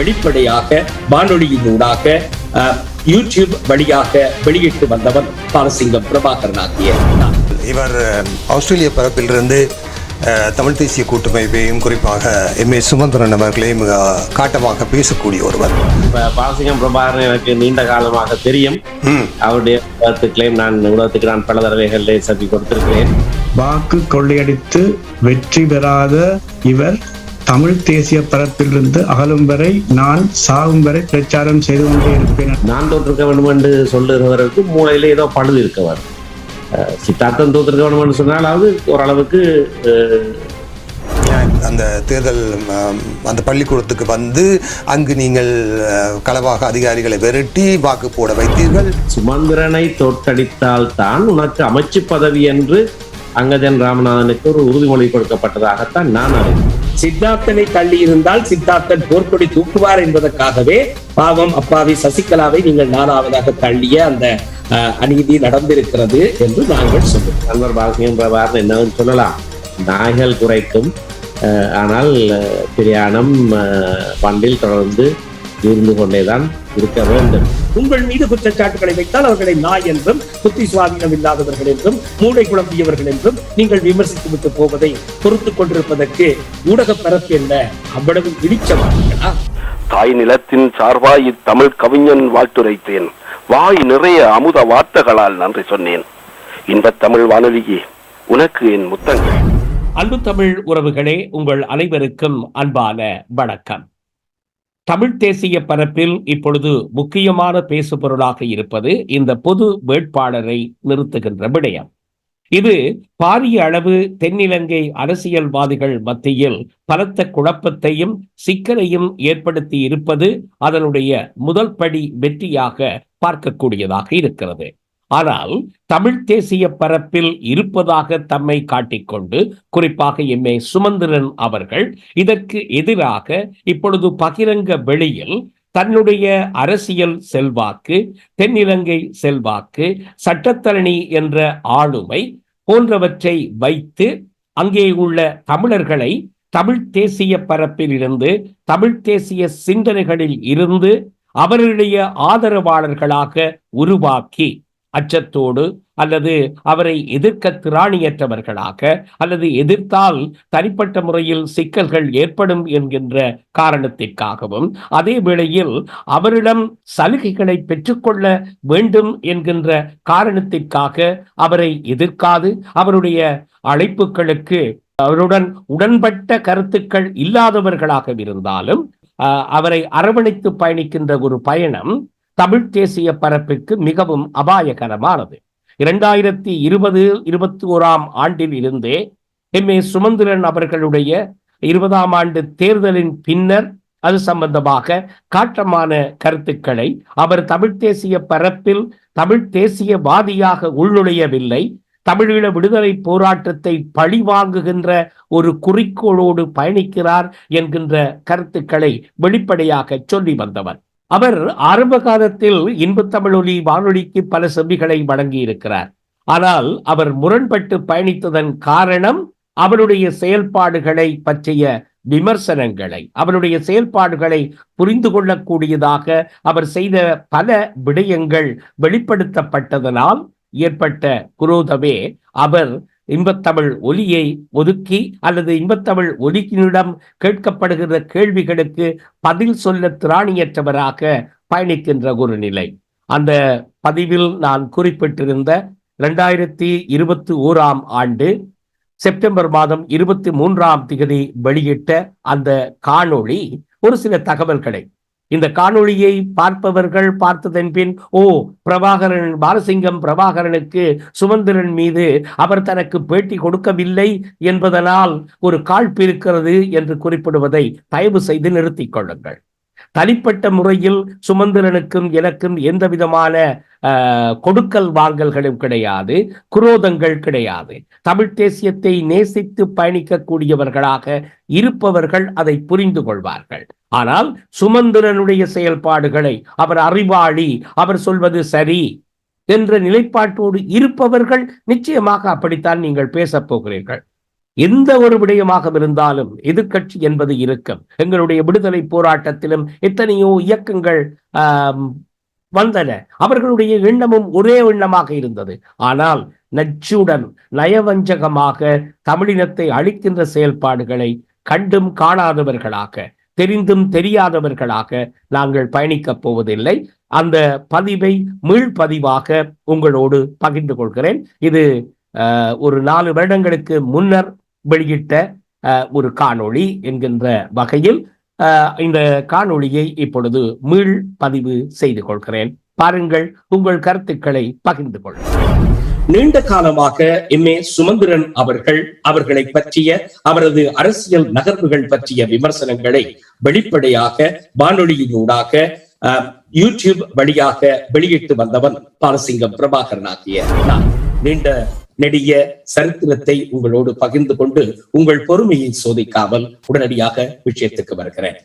வெளிப்படையாக வானொலியினூடாக அஹ், யூடியூப் வழியாக வெளியிட்டு வந்தவன் பாலசிங்கம் பிரபாகரன் ஆகிய. இவர் ஆஸ்திரேலிய பரப்பிலிருந்து அஹ், தமிழ் தேசிய கூட்டமைப்பையும் குறிப்பாக எம் ஏ சுமந்திரன் அவர்களையும் மிக காட்டமாக பேசக்கூடிய ஒருவர். இப்ப பாலசிங்கம் பிரபாகரன் எனக்கு நீண்ட காலமாக தெரியும். அவருடைய கருத்துக்களையும் நான் உலகத்துக்கு நான் பல தடவைகளில் சதி கொடுத்திருக்கிறேன். வாக்கு கொள்ளையடித்து வெற்றி பெறாத இவர் தமிழ் தேசிய பரப்பிலிருந்து அகலும் வரை நான் சாகும் வரை பிரச்சாரம் செய்து கொண்டே இருப்பேன். நான் தோற்றிருக்க வேண்டும் என்று சொல்லுகிறவருக்கு மூளையில ஏதோ பழுது இருக்கவர் சித்தார்த்தம் தோற்றிருக்க வேண்டும் என்று சொன்னாலாவது ஓரளவுக்கு அந்த தேர்தல் அந்த பள்ளிக்கூடத்துக்கு வந்து அங்கு நீங்கள் களவாக அதிகாரிகளை விரட்டி வாக்கு போட வைத்தீர்கள்? சுமந்திரனை தோற்கடித்தால் தான் உனக்கு அமைச்சு பதவி என்று அங்கஜன் ராமநாதனுக்கு ஒரு உறுதிமொழி கொடுக்கப்பட்டதாகத்தான் நான் அறிவேன். சித்தார்த்தனை தள்ளி இருந்தால் சித்தார்த்தன் போர்க்கொடி தூக்குவார் என்பதற்காகவே பாவம் அப்பாவி சசிகலாவை நீங்கள் நாலாவதாக தள்ளிய அந்த அஹ், அநீதி நடந்திருக்கிறது என்று நாங்கள் சொல்லுவோம் நண்பர் பாலசிங்கம் பிரபாகரன் என்னவென்று சொல்லலாம். நாய்கள் குறைக்கும் அஹ், ஆனால் பிரயாணம் பண்டில் தொடர்ந்து இருந்து கொண்டேதான் இருக்க வேண்டும். உங்கள் மீது குற்றச்சாட்டுகளை வைத்தால் அவர்களை நாய் என்றும் புத்தி சுவாதீனம் இல்லாதவர்கள் என்றும் மூளை குழம்பியவர்கள் என்றும் நீங்கள் விமர்சித்து விட்டு போவதை பொறுத்துக் கொண்டிருப்பதற்கு ஊடக பரப்பு என்ன? அவ்வளவு இடிச்சவார்களா தாய் நிலத்தின் சார்பாய் இத்தமிழ் கவிஞன் வாழ்த்துரைத்தேன். வாய் நிறைய அமுத வார்த்தைகளால் நன்றி சொன்னேன். இன்பத் தமிழ் வானொலியே உனக்கு என் முத்தங்கள். அன்பு தமிழ் உறவுகளே உங்கள் அனைவருக்கும் அன்பான வணக்கம். தமிழ் தேசிய பரப்பில் இப்பொழுது முக்கியமான பேசுபொருளாக இருப்பது இந்த பொது வேட்பாளரை நிறுத்துகின்ற விடயம். இது பாரிய அளவு தென்னிலங்கை அரசியல்வாதிகள் மத்தியில் பலத்த குழப்பத்தையும் சிக்கலையும் ஏற்படுத்தி இருப்பது அதனுடைய முதல் படி வெற்றியாக பார்க்கக்கூடியதாக இருக்கிறது. ஆனால் தமிழ் தேசிய பரப்பில் இருப்பதாக தம்மை காட்டிக்கொண்டு குறிப்பாக எம். ஏ. சுமந்திரன் அவர்கள் இதற்கு எதிராக இப்பொழுது பகிரங்க வெளியில் தன்னுடைய அரசியல் செல்வாக்கு தென்னிலங்கை செல்வாக்கு சட்டத்தரணி என்ற ஆளுமை போன்றவற்றை வைத்து அங்கே உள்ள தமிழர்களை தமிழ் தேசிய பரப்பில் இருந்து தமிழ் தேசிய சிந்தனைகளில் இருந்து அவர்களுடைய ஆதரவாளர்களாக உருவாக்கி அச்சத்தோடு அல்லது அவரை எதிர்க்க திராணியற்றவர்களாக அல்லது எதிர்த்தால் தனிப்பட்ட முறையில் சிக்கல்கள் ஏற்படும் என்கின்ற காரணத்திற்காகவும் அதே வேளையில் அவரிடம் சலுகைகளை பெற்றுக்கொள்ள வேண்டும் என்கின்ற காரணத்திற்காக அவரை எதிர்க்காது அவருடைய அழைப்புகளுக்கு அவருடன் உடன்பட்ட கருத்துக்கள் இல்லாதவர்களாக இருந்தாலும் ஆஹ், அவரை அரவணைத்து பயணிக்கின்ற ஒரு பயணம் தமிழ் தேசிய பரப்பிற்கு மிகவும் அபாயகரமானது. இரண்டாயிரத்தி இருபது இருபத்தி ஓராம் ஆண்டில் இருந்தே எம். ஏ. சுமந்திரன் அவர்களுடைய இருபதாம் ஆண்டு தேர்தலின் பின்னர் அது சம்பந்தமாக காட்டமான கருத்துக்களை அவர் தமிழ் தேசிய பரப்பில் தமிழ் தேசியவாதியாக உள்நுழையவில்லை. தமிழீழ விடுதலை போராட்டத்தை பழிவாங்குகின்ற ஒரு குறிக்கோளோடு பயணிக்கிறார் என்கின்ற கருத்துக்களை வெளிப்படையாக சொல்லி வந்தவர். அவர் ஆரம்ப காலத்தில் இன்பத்தமிழொலி வானொலிக்கு பல செவிகளை வழங்கி இருக்கிறார் ஆனால் அவர் முரண்பட்டு பயணித்ததன் காரணம் அவருடைய செயல்பாடுகளை பற்றிய விமர்சனங்களை அவருடைய செயல்பாடுகளை புரிந்து கொள்ளக்கூடியதாக அவர் செய்த பல விடயங்கள் வெளிப்படுத்தப்பட்டதனால் ஏற்பட்ட குரோதமே அவர் இன்பத்தமிழ் ஒலியை ஒதுக்கி அல்லது இன்பத்தமிழ் ஒலியினிடம் கேட்கப்படுகிற கேள்விகளுக்கு பதில் சொல்ல திராணியற்றவராக பயணிக்கின்ற ஒரு நிலை. அந்த பதிவில் நான் குறிப்பிட்டிருந்த இரண்டாயிரத்தி இருபத்தி ஓராம் ஆண்டு செப்டம்பர் மாதம் இருபத்தி மூன்றாம் திகதி வெளியிட்ட அந்த காணொளி ஒரு சில தகவல்களை இந்த காணொளியை பார்ப்பவர்கள் பார்த்ததன் பின் ஓ பிரபாகரன் பாலசிங்கம் பிரபாகரனுக்கு சுமந்திரன் மீது அவர் தனக்கு பேட்டி கொடுக்கவில்லை என்பதனால் ஒரு காழ்ப்பு இருக்கிறது என்று குறிப்பிடுவதை தயவு செய்து நிறுத்திக் கொள்ளுங்கள். தனிப்பட்ட முறையில் சுமந்திரனுக்கும் எனக்கும் எந்த விதமான ஆஹ், கொடுக்கல் வாங்கல்களும் கிடையாது குரோதங்கள் கிடையாது. தமிழ் தேசியத்தை நேசித்து பயணிக்கக்கூடியவர்களாக இருப்பவர்கள் அதை புரிந்து கொள்வார்கள். ஆனால் சுமந்திரனுடைய செயல்பாடுகளை அவர் அறிவாளி அவர் சொல்வது சரி என்ற நிலைப்பாட்டோடு இருப்பவர்கள் நிச்சயமாக அப்படித்தான் நீங்கள் பேசப் போகிறீர்கள். எந்த ஒரு விடயமாக இருந்தாலும் எதிர்க்கட்சி என்பது இருக்கும் எங்களுடைய விடுதலை போராட்டத்திலும் எத்தனையோ இயக்கங்கள் வந்தன. அவர்களுடைய எண்ணமும் ஒரே எண்ணமாக இருந்தது. ஆனால் நச்சுடன் நயவஞ்சகமாக தமிழினத்தை அழிக்கின்ற செயல்பாடுகளை கண்டும் காணாதவர்களாக தெரிந்தும் தெரியாதவர்களாக நாங்கள் பயணிக்கப் போவதில்லை. அந்த பதிவை மீள்பதிவாக உங்களோடு பகிர்ந்து கொள்கிறேன். இது அஹ், ஒரு நாலு வருடங்களுக்கு முன்னர் வெளியிட்ட அஹ், ஒரு காணொளி என்கின்ற வகையில் இந்த காணொளியை இப்பொழுது மீள் பதிவு செய்து கொள்கிறேன். பாருங்கள் உங்கள் கருத்துக்களை பகிர்ந்து கொள்ளுங்கள் நீண்ட காலமாக எம் ஏ சுமந்திரன் அவர்கள் அவர்களை பற்றிய அவரது அரசியல் நகர்வுகள் பற்றிய விமர்சனங்களை வெளிப்படையாக வானொலியினூடாக யூடியூப் வழியாக வெளியிட்டு வந்தவன் பாலசிங்கம் பிரபாகரன் ஆகிய நான். நீண்ட நெடிய சரித்திரத்தை உங்களோடு பகிர்ந்து கொண்டு உங்கள் பொறுமையை சோதிக்காமல் உடனடியாக விஷயத்துக்கு வருகிறேன்.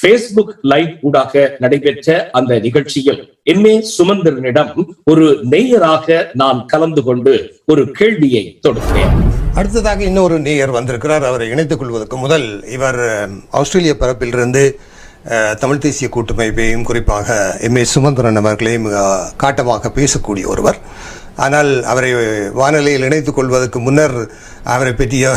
பேஸ்புக் லைவ் ஊடாக நடைபெற்ற அந்த நிகழ்ச்சியில் எம் சுமந்திரனிடம் ஒரு நேயராக நான் கலந்து கொண்டு ஒரு கேள்வியை தொடுத்தேன். அடுத்ததாக இன்னொரு நேயர் வந்திருக்கிறார். அவரை இணைத்துக் கொள்வதற்கு முதல் இவர் ஆஸ்திரேலிய பரப்பிலிருந்து தமிழ் தேசிய கூட்டமைப்பையும் குறிப்பாக எம் ஏ சுமந்திரன் அவர்களையும் காட்டமாக பேசக்கூடிய ஒருவர். ஆனால் அவரை வானொலியில் இணைத்துக் கொள்வதற்கு முன்னர் அவரை பற்றிய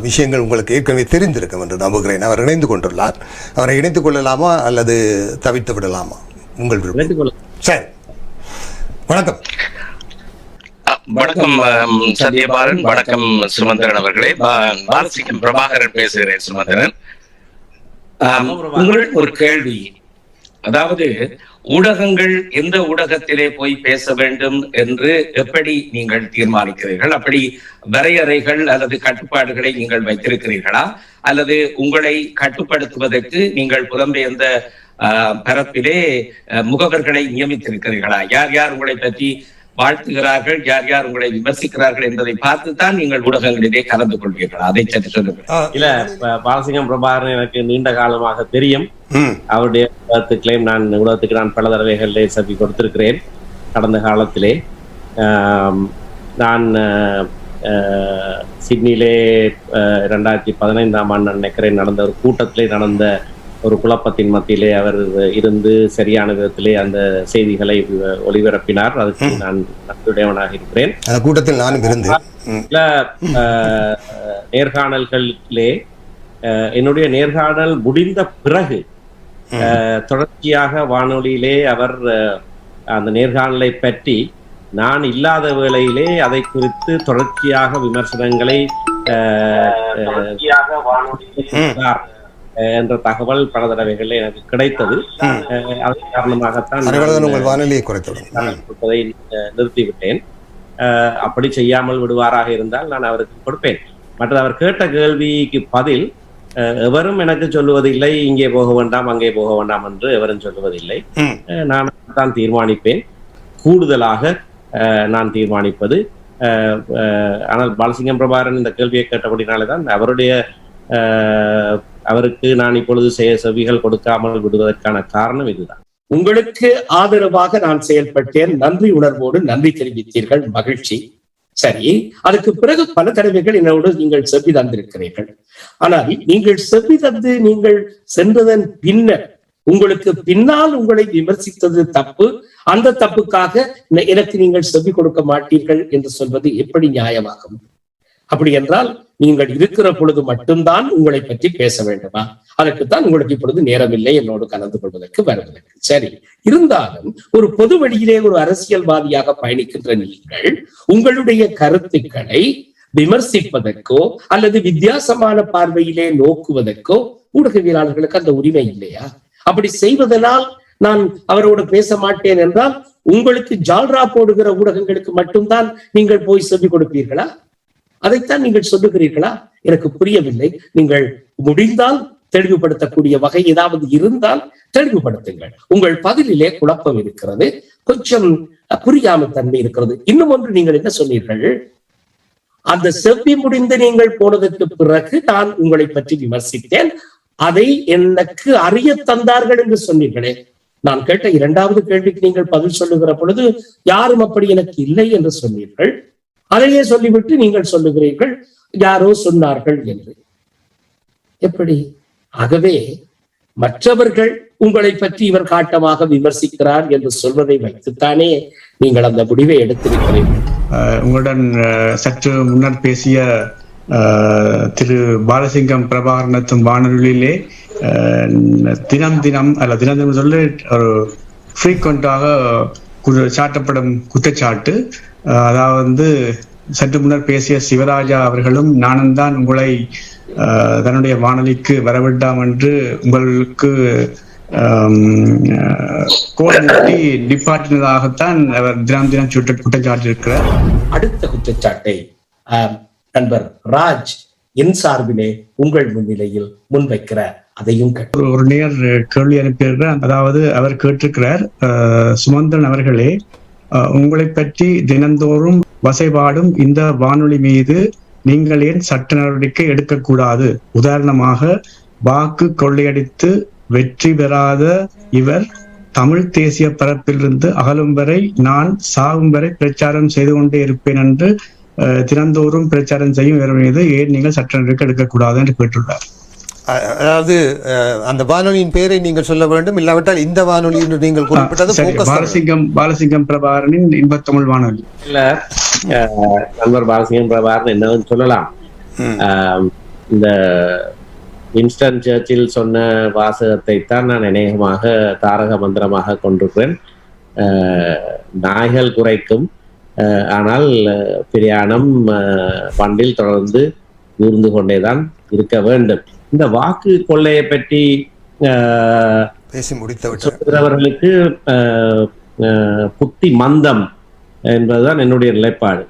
விஷயங்கள் உங்களுக்கு ஏற்கனவே தெரிந்திருக்கும் என்று நம்புகிறேன். அவர் இணைந்து கொண்டுள்ளார். அவரை இணைத்துக் கொள்ளலாமா அல்லது தவிர்த்து விடலாமா? உங்கள் விருப்பம். சரி. வணக்கம். வணக்கம் சத்யபாலன். வணக்கம் சுமந்திரன் அவர்களே. பாலசிங்கம் பிரபாகரன் பேசுகிறேன் சுமந்திரன். ஆம், உங்களுக்கு ஒரு கேள்வி. அதாவது ஊடகங்கள் எந்த ஊடகத்திலே போய் பேச வேண்டும் என்று எப்படி நீங்கள் தீர்மானிக்கிறீர்கள்? அப்படி வரையறைகள் அல்லது கட்டுப்பாடுகளை நீங்கள் வைத்திருக்கிறீர்களா? அல்லது உங்களை கட்டுப்படுத்துவதற்கு நீங்கள் புலம்பெயர்ந்த ஆஹ், பரப்பிலே முகவர்களை நியமித்திருக்கிறீர்களா? யார் யார் உங்களை பற்றி வாழ்த்துகிறார்கள்? யார் யார் உங்களை விமர்சிக்கிறார்கள் என்பதை பார்த்துதான் நீங்கள் ஊடகங்களிலே கலந்து கொள்வீர்களா? அதை சற்று சொல்லுங்கள். இல்ல பாலசிங்கம் பிரபாகரன் எனக்கு நீண்ட காலமாக தெரியும். அவருடைய கருத்துக்களையும் நான் உலகத்துக்கு நான் பல தடவைகளிலே சபி கொடுத்திருக்கிறேன். கடந்த காலத்திலே நான் அஹ், இரண்டாயிரத்தி பதினைந்தாம் ஆண்டு நினைக்கிறேன் நடந்த ஒரு கூட்டத்திலே நடந்த ஒரு குழப்பத்தின் மத்தியிலே அவர் இருந்து சரியான விதத்திலே அந்த செய்திகளை ஒளிபரப்பினார். அதுக்கு நான் நன்றியுடையவனாக இருக்கிறேன். அந்த கூட்டத்தில் நானும் சில நேர்காணல்களிலே என்னுடைய நேர்காணல் முடிந்த பிறகு தொடர்ச்சியாக வானொலியிலே அவர் அந்த நேர்காணலை பற்றி நான் இல்லாத வேளையிலே அதை குறித்து தொடர்ச்சியாக விமர்சனங்களை என்ற தகவல் பல தடவைகளில் எனக்கு கிடைத்தது. அதன் காரணமாகத்தான் வானொலியை அஹ், நிறுத்திவிட்டேன். அப்படி செய்யாமல் விடுவாராக இருந்தால் நான் அவருக்கு கொடுப்பேன். மற்றது அவர் கேட்ட கேள்விக்கு பதில் எவரும் எனக்கு சொல்லுவதில்லை இங்கே போக வேண்டாம் அங்கே போக வேண்டாம் என்று எவரும் சொல்லுவதில்லை. நான் தான் தீர்மானிப்பேன். கூடுதலாக நான் தீர்மானிப்பது ஆனால் பாலசிங்கம் பிரபாகரன் இந்த கேள்வியை கேட்டபடினாலே தான் அவருடைய அவருக்கு நான் இப்பொழுது செ- செவிகள் கொடுக்காமல் விடுவதற்கான காரணம் இதுதான். உங்களுக்கு ஆதரவாக நான் செயல்பட்டேன். நன்றி உணர்வோடு நன்றி தெரிவித்தீர்கள். மகிழ்ச்சி. சரி அதுக்கு பிறகு பல தடவைகள் என்னோடு நீங்கள் செவ்வி தந்திருக்கிறீர்கள். ஆனால் நீங்கள் செவ்வி தந்து நீங்கள் சென்றதன் பின்னர் உங்களுக்கு பின்னால் உங்களை விமர்சித்தது தப்பு. அந்த தப்புக்காக எனக்கு நீங்கள் செவ்வி கொடுக்க மாட்டீர்கள் என்று சொல்வது எப்படி நியாயமாகும்? அப்படி என்றால் நீங்கள் இருக்கிற பொழுது மட்டும்தான் உங்களை பற்றி பேச வேண்டுமா? அதற்குத்தான் உங்களுக்கு இப்பொழுது நேரமில்லை என்னோடு கலந்து கொள்வதற்கு வருவதற்கு. சரி இருந்தாலும் ஒரு பொது வழியிலே ஒரு அரசியல்வாதியாக பயணிக்கின்ற நீங்கள் உங்களுடைய கருத்துக்களை விமர்சிப்பதற்கோ அல்லது வித்தியாசமான பார்வையிலே நோக்குவதற்கோ ஊடகவியலாளர்களுக்கு அந்த உரிமை இல்லையா? அப்படி செய்வதனால் நான் அவரோடு பேச மாட்டேன் என்றால் உங்களுக்கு ஜால்ரா போடுகிற ஊடகங்களுக்கு மட்டும்தான் நீங்கள் போய் செவி கொடுப்பீர்களா? அதைத்தான் நீங்கள் சொல்லுகிறீர்களா? எனக்கு புரியவில்லை. நீங்கள் முடிந்தால் தெளிவுபடுத்தக்கூடிய வகை ஏதாவது இருந்தால் தெளிவுபடுத்துங்கள். உங்கள் பதிலிலே குழப்பம் இருக்கிறது. கொஞ்சம் புரியாம தன்மை இருக்கிறது. இன்னும் ஒன்று நீங்கள் என்ன சொன்னீர்கள்? அந்த செவ்வி முடிந்து நீங்கள் போனதற்கு பிறகு நான் உங்களை பற்றி விமர்சித்தேன். அதை எனக்கு அறிய தந்தார்கள் என்று சொன்னீர்களே. நான் கேட்ட இரண்டாவது கேள்விக்கு நீங்கள் பதில் சொல்லுகிற பொழுது யாரும் அப்படி எனக்கு இல்லை என்று சொன்னீர்கள். அதையே சொல்லிவிட்டு நீங்கள் சொல்லுகிறீர்கள். யாரோ சொன்னார்கள் என்று. எப்படி? ஆகவே மற்றவர்கள் உங்களை பற்றி இவர் காட்டமாக விமர்சிக்கிறார் என்று சொல்வதை வைத்துத்தானே நீங்கள் அந்த முடிவை எடுத்திருக்கிறீர்கள். உங்களுடன் சற்று முன்னர் பேசிய திரு பாலசிங்கம் பிரபாகரனத்தும் வானொலியிலே அஹ், தினம் தினம் அல்ல தினம் தினம் சொல்லி ஒரு ஃப்ரீக்வெண்டாக சாட்டப்படும் குற்றச்சாட்டு அதாவது வந்து சற்று முன்னர் பேசிய சிவராஜா அவர்களும் நானும் தான் உங்களை தன்னுடைய வானொலிக்கு வரவிட்டாம் என்று உங்களுக்கு மூட்டி நிப்பாட்டினதாகத்தான் அவர் தினம் தினம் சுட்ட குற்றச்சாட்டு இருக்கிறார். அடுத்த குற்றச்சாட்டை நண்பர் ராஜ் என் சார்பிலே உங்கள் முன்னிலையில் முன்வைக்கிறார். அதையும் ஒரு நேர் கேள்வி அனுப்பியிருக்கிறார். அதாவது அவர் கேட்டிருக்கிறார் சுமந்திரன் அவர்களே உங்களை பற்றி தினந்தோறும் வசைபாடும் இந்த வானொலி மீது நீங்கள் ஏன் சட்ட நடவடிக்கை எடுக்கக்கூடாது? உதாரணமாக வாக்கு கொள்ளையடித்து வெற்றி பெறாத இவர் தமிழ் தேசிய பரப்பிலிருந்து அகலும் வரை நான் சாகும் வரை பிரச்சாரம் செய்து கொண்டே இருப்பேன் என்று அஹ், தினந்தோறும் பிரச்சாரம் செய்யும் இவர் மீது ஏன் நீங்கள் சட்ட நடவடிக்கை எடுக்கக்கூடாது என்று கேட்டுள்ளார். அதாவது அந்த வானொலியின் பெயரை நீங்கள் சொல்ல வேண்டும். இல்லாவிட்டால் இந்த வானொலி என்று நீங்கள் குறிப்பிட்டது. பாலசிங்கம் பாலசிங்கம் பிரபாகரனின் இன்பத்தமிழ் வானொலி. இல்ல நண்பர் பாலசிங்கம் பிரபாகரன் என்னன்னு சொல்லலாம். இந்த வின்ஸ்டன் சர்ச்சில் சொன்ன வாசகத்தை தான் நான் அநேகமாக தாரக மந்திரமாக கொண்டிருக்கிறேன். நாய்கள் குறைக்கும் ஆனால் பிரயாணம் அஹ், வண்டில் தொடர்ந்து ஊர்ந்து கொண்டேதான் இருக்க வேண்டும். இந்த வாக்கு கொள்ளையை பற்றி பேசி முடித்து விட்டேன் சொல்கிறவர்களுக்கு அஹ், அஹ், புத்தி மந்தம் என்பதுதான் என்னுடைய நிலைப்பாடு.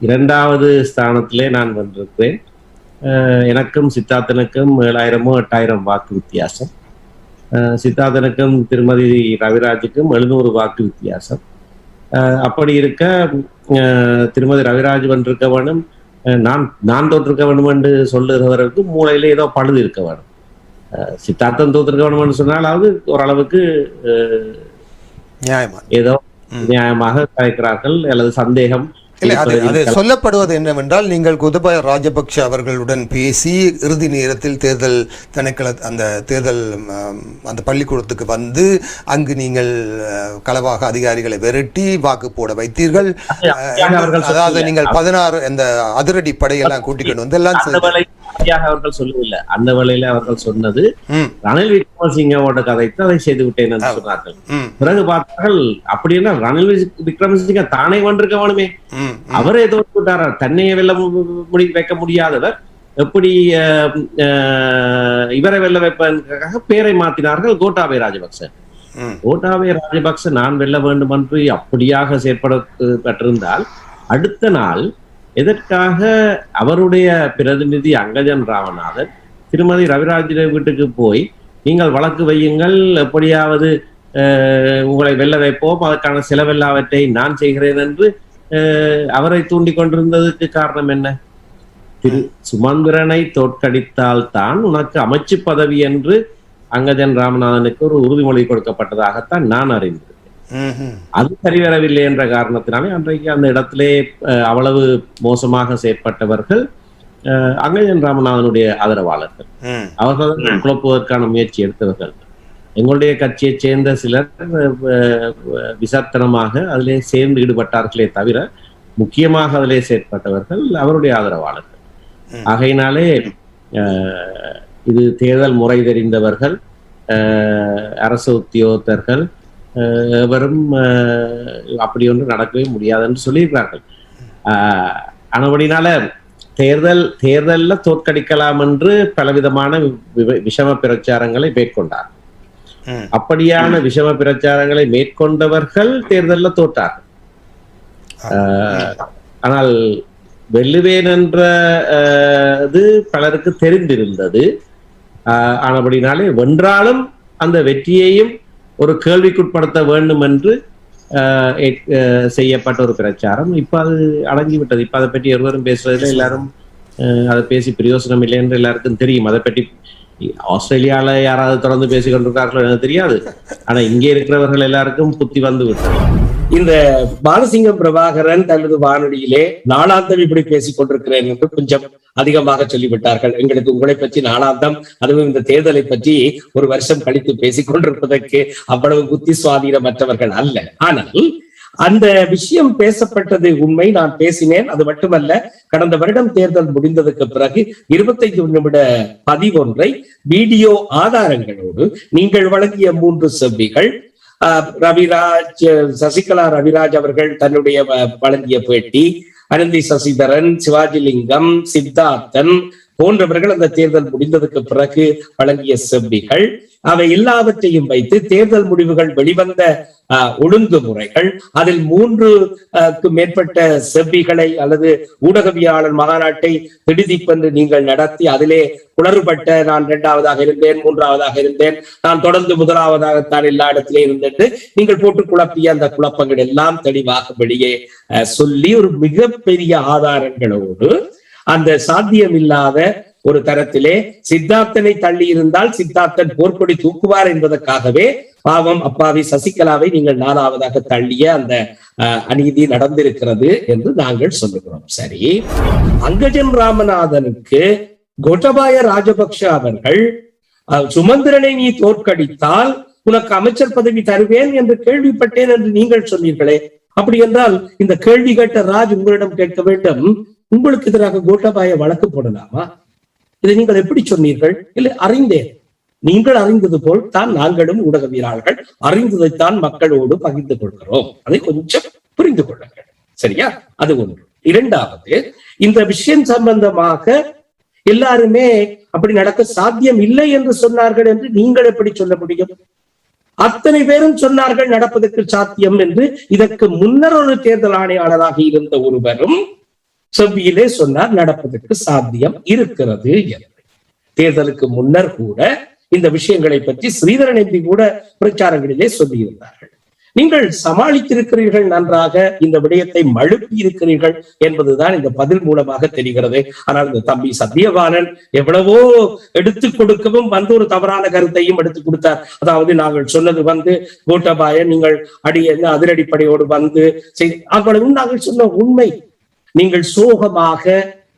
இரண்டாவது ஸ்தானத்திலே நான் வந்திருக்கிறேன். எனக்கும் சித்தார்த்தனுக்கும் ஏழாயிரமோ எட்டாயிரம் வாக்கு வித்தியாசம். சித்தார்த்தனுக்கும் திருமதி ரவிராஜுக்கும் எழுநூறு வாக்கு வித்தியாசம். அப்படி இருக்க திருமதி ரவிராஜ் வேணும். அஹ், நான் நான் தோற்றிருக்க வேண்டும் என்று சொல்லுகிறவருக்கு மூளையில ஏதோ பழுது இருக்க அஹ், சித்தார்த்தம் தோற்றிருக்க வேண்டும் என்று சொன்னாலாவது ஓரளவுக்கு நியாயமா. ஏதோ நியாயமாக கலைக்கிறார்கள் அல்லது சந்தேகம் இல்லை அது இருப்பதை அது சொல்லப்படுவது என்னவென்றால் நீங்கள் குதபாய ராஜபக்ஷ அவர்களுடன் பேசி இறுதி நேரத்தில் தேர்தல் திணைக்கள அந்த தேர்தல் அந்த பள்ளிக்கூடத்துக்கு வந்து அங்கு நீங்கள் களவாக அதிகாரிகளை விரட்டி வாக்கு போட வைத்தீர்கள் அதாவது. நீங்கள் பதினாறு அந்த அதிரடி படையெல்லாம் கூட்டிக்கொண்டு வந்து எல்லாம் சரியாக அவர்கள் சொல்லவில்லை. அந்த வேளையில அவர்கள் சொன்னது ரணில் விக்ரமசிங்கவோட கதைத்து அதை செய்து விட்டேன் என்று சொன்னார்கள். பிறகு பார்த்தார்கள் அப்படின்னா ரணில் விக்- விக்ரமசிங்க தானே கொண்டிருக்க வேணுமே. அவரே விட்டாரா? தன்னையே வெல்ல முடி வைக்க முடியாதவர். எப்படி இவரை வெல்ல வைப்பதற்காக பேரை மாத்தினார்கள் கோட்டாபய ராஜபக்ச. கோட்டாபய ராஜபக்ச நான் வெல்ல வேண்டும் என்று அப்படியாக செயற்படப்பட்டிருந்தால் அடுத்த நாள் எதற்காக அவருடைய பிரதிநிதி அங்கஜன் ராமநாதன் திருமதி ரவிராஜ் வீட்டுக்கு போய் நீங்கள் வழக்கு வையுங்கள் எப்படியாவது உங்களை வெல்ல வைப்போம் அதற்கான செலவெல்லாவற்றை நான் செய்கிறேன் என்று அஹ், அவரை தூண்டி கொண்டிருந்ததுக்கு காரணம் என்ன? திரு சுமந்திரனை தோற்கடித்தால் தான் உனக்கு அமைச்சு பதவி என்று அங்கஜன் ராமநாதனுக்கு ஒரு உறுதிமொழி கொடுக்கப்பட்டதாகத்தான் நான் அறிந்தேன் அது சரிவரவில்லை என்ற காரணத்தினாலே அன்றைக்கு அந்த இடத்திலே அவ்வளவு மோசமாக செயற்பட்டவர்கள் அங்கஜன் ராமநாதனுடைய ஆதரவாளர்கள். அவர்கள் குழப்புவதற்கான முயற்சி எடுத்தவர்கள் எங்களுடைய கட்சியைச் சேர்ந்த சிலர் விசர்த்தனமாக அதிலே சேர்ந்து ஈடுபட்டார்களே தவிர முக்கியமாக அதிலே செயற்பட்டவர்கள் அவருடைய ஆதரவாளர்கள். ஆகையினாலே இது தேர்தல் முறை தெரிந்தவர்கள் அரசு உத்தியோகத்தர்கள் எவரும் அப்படி ஒன்று நடக்கவே முடியாது என்று சொல்லியிருக்கிறார்கள் ஆனபடினால தேர்தல் தேர்தல்ல தோற்கடிக்கலாம் என்று பலவிதமான விஷம பிரச்சாரங்களை மேற்கொண்டார். அப்படியான விஷம பிரச்சாரங்களை மேற்கொண்டவர்கள் தேர்தல்ல தோற்றார்கள். ஆனால் வெல்லுவேன் என்ற இது பலருக்கு தெரிந்திருந்தது. ஆனபடினாலே வென்றாலும் அந்த வெற்றியையும் ஒரு கேள்விக்குட்படுத்த வேண்டும் என்று செய்யப்பட்ட ஒரு பிரச்சாரம். இப்ப அது அடங்கி விட்டது இப்ப அதை பற்றி ஒருவரும் பேசுறதுல எல்லாரும் அதை பேசி பிரயோசனம் இல்லை என்று எல்லாருக்கும் தெரியும். அதை பற்றி ஆஸ்திரேலியால யாராவது தொடர்ந்து பேசிக் கொண்டிருக்கார்களோ எனக்கு தெரியாது. ஆனா இங்கே இருக்கிறவர்கள் எல்லாருக்கும் புத்தி வந்து விட்டது. இந்த பாலசிங்கம் பிரபாகரன் தனது வானொலியிலே நாளாந்தம் இப்படி பேசிக் கொண்டிருக்கிறேன் என்று கொஞ்சம் அதிகமாக சொல்லிவிட்டார்கள். எங்களுக்கு உங்களை பற்றி நாளாந்தம் அதுவும் இந்த தேர்தலை பற்றி ஒரு வருஷம் கழித்து பேசிக் கொண்டிருப்பதற்கு அவ்வளவு புத்தி சுவாதீனமற்றவர்கள் அல்ல. ஆனால் அந்த விஷயம் பேசப்பட்டது உண்மை நான் பேசினேன். அது மட்டுமல்ல கடந்த வருடம் தேர்தல் முடிந்ததுக்கு பிறகு இருபத்தைந்து நிமிட பதிவொன்றை வீடியோ ஆதாரங்களோடு நீங்கள் வழங்கிய மூன்று செவ்விகள் ரவிராஜ் சசிகலா ரவிராஜ் அவர்கள் தன்னுடைய வழங்கிய பேட்டி. அனந்தி சசிதரன் சிவாஜிலிங்கம் சித்தார்த்தன் போன்றவர்கள் அந்த தேர்தல் முடிந்ததுக்கு பிறகு வழங்கிய செவ்விகள். அவை எல்லாவற்றையும் வைத்து தேர்தல் முடிவுகள் வெளிவந்த ஒழுங்கு ஒழுங்குமுறைகள். அதில் மூன்று மேற்பட்ட செவ்விகளை அல்லது ஊடகவியாளர் மாநாட்டை திடுதிப்பென்று நீங்கள் நடத்தி அதிலே குளறுபட்ட நான் இரண்டாவதாக இருந்தேன் மூன்றாவதாக இருந்தேன் நான் தொடர்ந்து முதலாவதாகத்தான் எல்லா இடத்திலே இருந்தேன் நீங்கள் போட்டு குழப்பிய அந்த குழப்பங்கள் எல்லாம் தெளிவாக வெளியே சொல்லி ஒரு மிகப்பெரிய ஆதாரங்களோடு அந்த சாத்தியமில்லாத ஒரு தரத்திலே சித்தார்த்தனை தள்ளி இருந்தால் சித்தார்த்தன் போர்க்கொடி தூக்குவார் என்பதற்காகவே பாவம் அப்பாவி சசிகலாவை நீங்கள் நாலாவதாக தள்ளிய அந்த அஹ், அநீதி நடந்திருக்கிறது என்று நாங்கள் சொல்லுகிறோம். சரி. அங்கஜன் ராமநாதனுக்கு கோட்டபாய ராஜபக்ஷ அவர்கள் சுமந்திரனை நீ தோற்கடித்தால் உனக்கு அமைச்சர் பதவி தருவேன் என்று கேள்விப்பட்டேன் என்று நீங்கள் சொன்னீர்களே. அப்படி என்றால் இந்த கேள்வி கேட்ட ராஜ் உங்களிடம் கேட்க வேண்டும். உங்களுக்கு எதிராக கோட்டபாய வழக்கு போடலாமா? இதை நீங்கள் எப்படி சொன்னீர்கள்? இல்லை அறிந்தேன். நீங்கள் அறிந்தது போல் தான் நாங்களும் ஊடகவியலாளர்கள் அறிந்ததைத்தான் மக்களோடு பகிர்ந்து கொள்கிறோம். அதை கொஞ்சம் புரிந்து கொள்ளுங்கள். சரியா? அது ஒன்று. இரண்டாவது இந்த விஷயம் சம்பந்தமாக எல்லாருமே அப்படி நடக்க சாத்தியம் இல்லை என்று சொன்னார்கள் என்று நீங்கள் எப்படி சொல்ல முடியும்? அத்தனை பேரும் சொன்னார்கள் நடப்பதற்கு சாத்தியம் என்று. இதற்கு முன்னர் ஒரு தேர்தல் ஆணையாளராக இருந்த ஒருவரும் செவ்வியிலே சொன்னார் நடப்பதற்கு சாத்தியம் இருக்கிறது என்று. தேர்தலுக்கு முன்னர் கூட இந்த விஷயங்களை பற்றி ஸ்ரீதரன் எம்பி கூட பிரச்சாரங்களிலே சொல்லியிருந்தார்கள். நீங்கள் சமாளித்திருக்கிறீர்கள் நன்றாக இந்த விடயத்தை மழுப்பி இருக்கிறீர்கள் என்பதுதான் இந்த பதில் மூலமாக தெரிகிறது. ஆனால் இந்த தம்பி சத்தியபாலன் எவ்வளவோ எடுத்து கொடுக்கவும் வந்து ஒரு தவறான கருத்தையும் எடுத்துக் கொடுத்தார். அதாவது நாங்கள் சொன்னது வந்து கோட்டபாய நீங்கள் அடி என்ன அதிரடிப்படையோடு வந்து செய்- அவ்வளவும் நாங்கள் சொன்ன உண்மை. நீங்கள் சோகமாக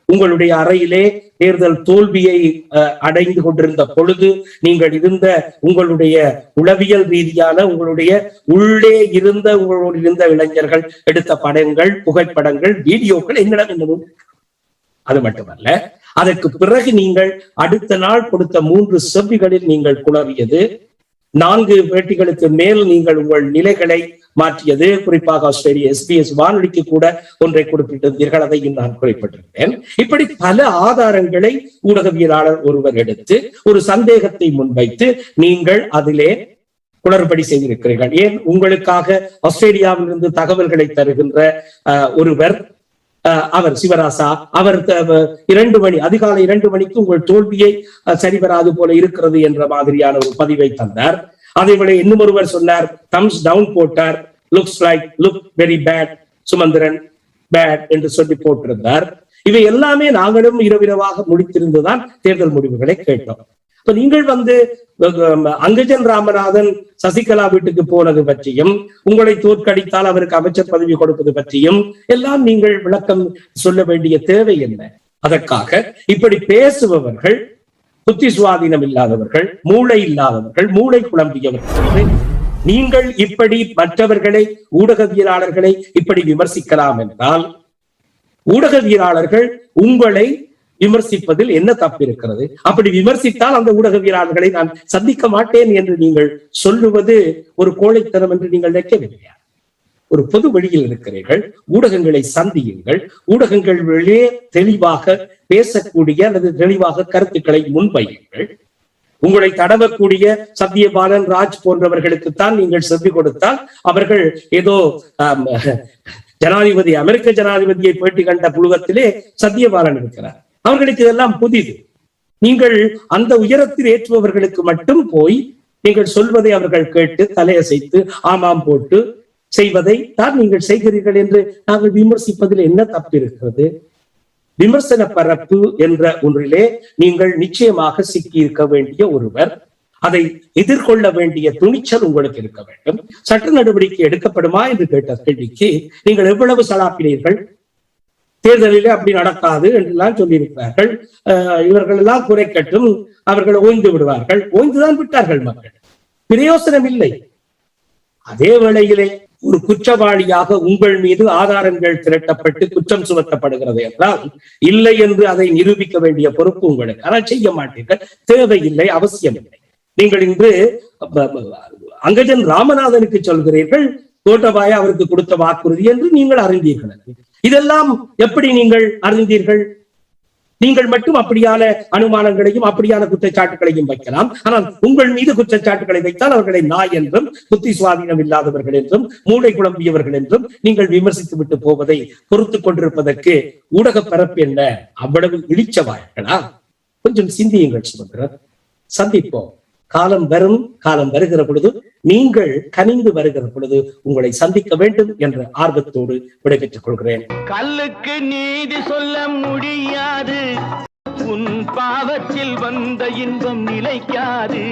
உங்களுடைய அறையிலே தேர்தல் தோல்வியை அடைந்து கொண்டிருந்த பொழுது நீங்கள் இருந்த உங்களுடைய உளவியல் ரீதியான உங்களுடைய உள்ளே இருந்த உங்களோடு இருந்த இளைஞர்கள் எடுத்த படங்கள் புகைப்படங்கள் வீடியோக்கள் என்னிடம் என்னது அது மட்டுமல்ல அதற்கு பிறகு நீங்கள் அடுத்த நாள் கொடுத்த மூன்று செவ்விகளில் நீங்கள் குளறியது நான்கு பேட்டிகளுக்கு மேல் நீங்கள் உங்கள் நிலைகளை மாற்றியது. குறிப்பாக ஆஸ்திரேலிய எஸ்பிஎஸ் வானொலிக்கு கூட ஒன்றை குறிப்பிட்டிருந்தீர்கள். அதையும் நான் குறிப்பிட்டிருந்தேன். இப்படி பல ஆதாரங்களை ஊடகவியலாளர் ஒருவர் எடுத்து ஒரு சந்தேகத்தை முன்வைத்து நீங்கள் அதிலே குளறுபடி செய்திருக்கிறீர்கள். ஏன்? உங்களுக்காக ஆஸ்திரேலியாவிலிருந்து தகவல்களை தருகின்ற ஒருவர் அவர் சிவராசா அவர் இரண்டு மணி அதிகாலை இரண்டு மணிக்கு உங்கள் தோல்வியை சரிவராது போல இருக்கிறது என்ற மாதிரியான ஒரு பதிவை தந்தார். அதே போல இன்னும் ஒருவர் சொன்னார் தம்ஸ் டவுன் போட்டார். Looks like look very bad Sumanthiran bad என்று சொல்லி போட்டிருந்தார். இவை எல்லாமே நாங்களும் இரவிரவாக முடித்திருந்துதான் தேர்தல் முடிவுகளை கேட்டோம். இப்ப நீங்கள் வந்து அங்கஜன் ராமநாதன் சசிகலா வீட்டுக்கு போனது பற்றியும் உங்களை தோற்கடித்தால் அவருக்கு அமைச்சர் பதவி கொடுப்பது பற்றியும் எல்லாம் நீங்கள் விளக்கம் சொல்ல வேண்டிய தேவை என்ன? அதற்காக இப்படி பேசுபவர்கள் புத்தி சுவாதீனம் இல்லாதவர்கள் மூளை இல்லாதவர்கள் மூளை குழம்பியவர்கள் நீங்கள் இப்படி மற்றவர்களை ஊடகவியலாளர்களை இப்படி விமர்சிக்கலாம் என்றால் ஊடகவியலாளர்கள் உங்களை விமர்சிப்பதில் என்ன தப்பு இருக்கிறது? அப்படி விமர்சித்தால் அந்த ஊடகவியலாளர்களை நான் சந்திக்க மாட்டேன் என்று நீங்கள் சொல்லுவது ஒரு கோழைத்தனம் என்று நீங்கள் நினைக்கவில்லையா? ஒரு பொது வழியில் இருக்கிறீர்கள் ஊடகங்களை சந்தியுங்கள் ஊடகங்கள் வெளியே தெளிவாக பேசக்கூடிய அல்லது தெளிவாக கருத்துக்களை முன்வையுங்கள். உங்களை தடவக்கூடிய சத்யபாலன் ராஜ் போன்றவர்களுக்குத்தான் நீங்கள் செவி கொடுத்தால் அவர்கள் ஏதோ ஜனாதிபதி அமெரிக்க ஜனாதிபதியை பேட்டி கண்ட புழுவத்திலே சத்யபாலன் இருக்கிறார். அவர்களுக்கு இதெல்லாம் புதிது. நீங்கள் அந்த உயரத்தில் ஏற்றுபவர்களுக்கு மட்டும் போய் நீங்கள் சொல்வதை அவர்கள் கேட்டு தலையசைத்து ஆமாம் போட்டு செய்வதை தான் நீங்கள் செய்கிறீர்கள் என்று நாங்கள் விமர்சிப்பதில் என்ன தப்பு இருக்கிறது? விமர்சன பரப்பு என்ற ஒன்றிலே நீங்கள் நிச்சயமாக சிக்கி இருக்க வேண்டிய ஒருவர் அதை எதிர்கொள்ள வேண்டிய துணிச்சல் உங்களுக்கு இருக்க வேண்டும். சட்ட நடவடிக்கை எடுக்கப்படுமா என்று கேட்ட கேள்விக்கு நீங்கள் எவ்வளவு சலாப்பினீர்கள்? தேர்தலிலே அப்படி நடக்காது என்றெல்லாம் சொல்லியிருக்கிறார்கள். இவர்கள் எல்லாம் குறைக்கட்டும் அவர்கள் ஓய்ந்து விடுவார்கள். ஓய்ந்துதான் விட்டார்கள் மக்கள். பிரயோசனம் இல்லை. அதே வேளையிலே ஒரு குற்றவாளியாக உங்கள் மீது ஆதாரங்கள் திரட்டப்பட்டு குற்றம் சுமத்தப்படுகிறது என்றால் இல்லை என்று அதை நிரூபிக்க வேண்டிய பொறுப்பு உங்களுக்கு. ஆனால் செய்ய மாட்டீர்கள். தேவையில்லை அவசியம் இல்லை. நீங்கள் இன்று அங்கஜன் ராமநாதனுக்கு சொல்கிறீர்கள் கோட்டபாய அவருக்கு கொடுத்த வாக்குறுதி என்று நீங்கள் அறிந்தீர்கள். இதெல்லாம் எப்படி நீங்கள் அறிந்தீர்கள்? நீங்கள் மட்டும் அப்படியான அனுமானங்களையும் அப்படியான குற்றச்சாட்டுகளையும் வைக்கலாம். ஆனால் உங்கள் மீது குற்றச்சாட்டுகளை வைத்தால் அவர்களை நாய் என்றும் புத்தி சுவாதீனம் இல்லாதவர்கள் என்றும் மூளை குழம்பியவர்கள் என்றும் நீங்கள் விமர்சித்து விட்டு போவதை பொறுத்துக் கொண்டிருப்பதற்கு ஊடக பரப்பு என்ன? அவ்வளவு இழிச்சவாய்களா கொஞ்சம் சிந்தியுங்கள் சுமந்திரன் சந்திப்போம். காலம் வரும் காலம் வருகிற பொழுது நீங்கள் கனிந்து வருகிற பொழுது உங்களை சந்திக்க வேண்டும் என்ற ஆர்வத்தோடு விடைபெற்றுக் கொள்கிறேன். கல்லுக்கு நீதி சொல்ல முடியாது. உன் பாவத்தில் வந்த இன்பம் நிலைக்காது.